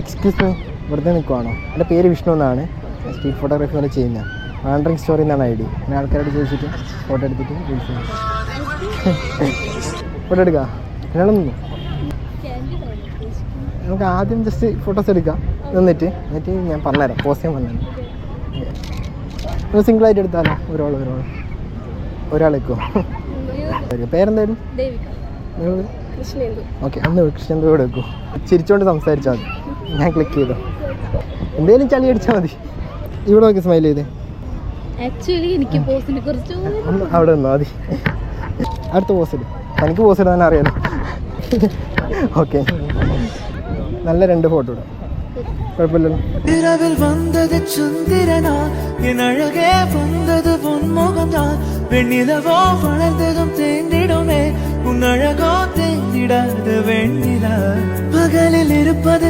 Excuse me വെറുതെ നിൽക്കുവാണോ എന്റെ പേര് വിഷ്ണു എന്നാണ്. സ്ട്രീറ്റ് ഫോട്ടോഗ്രാഫി വരെ ചെയ്യുന്നത് വാണ്ടറിങ് സ്റ്റോറി എന്നാണ് ഐ ഡി. ഞാൻ ആൾക്കാരോട് ചോദിച്ചിട്ട് ഫോട്ടോ എടുത്തിട്ട് വിളിച്ചു ഫോട്ടോ എടുക്കാം? നിങ്ങളൊന്നും നമുക്ക് ആദ്യം ജസ്റ്റ് ഫോട്ടോസ് എടുക്കാം. നിന്നിട്ട് എന്നിട്ട് ഞാൻ പറഞ്ഞുതരാം. പോസ്റ്റ് ചെയ്യാൻ പറഞ്ഞു സിംഗിളായിട്ട് എടുത്താലോ? ഒരാൾ ഒരാൾ ഒരാളെക്കോ? പേരെന്തായാലും നിങ്ങൾ ഓക്കെ അന്ന് കൃഷ്ണന്റെ കൂടെ വെക്കൂ. ചിരിച്ചോണ്ട് സംസാരിച്ചാൽ മതി. ഞാൻ ക്ലിക്ക് ചെയ്തു. എന്തേലും ചളി അടിച്ചാ മതി. ഇവിടെ നോക്കി സ്മൈൽ ചെയ്ത്. ആക്ച്വലി എനിക്ക് അവിടെ നിന്നാ മതി. അടുത്ത പോസ് ഇടും. എനിക്ക് പോസ് ഇടാൻ അറിയാലോ. ഓക്കെ നല്ല രണ്ട് ഫോട്ടോ ഇടും. വെണ്ണിലവോ വെണ്ണില. പകലിൽ ഇരുപ്പത്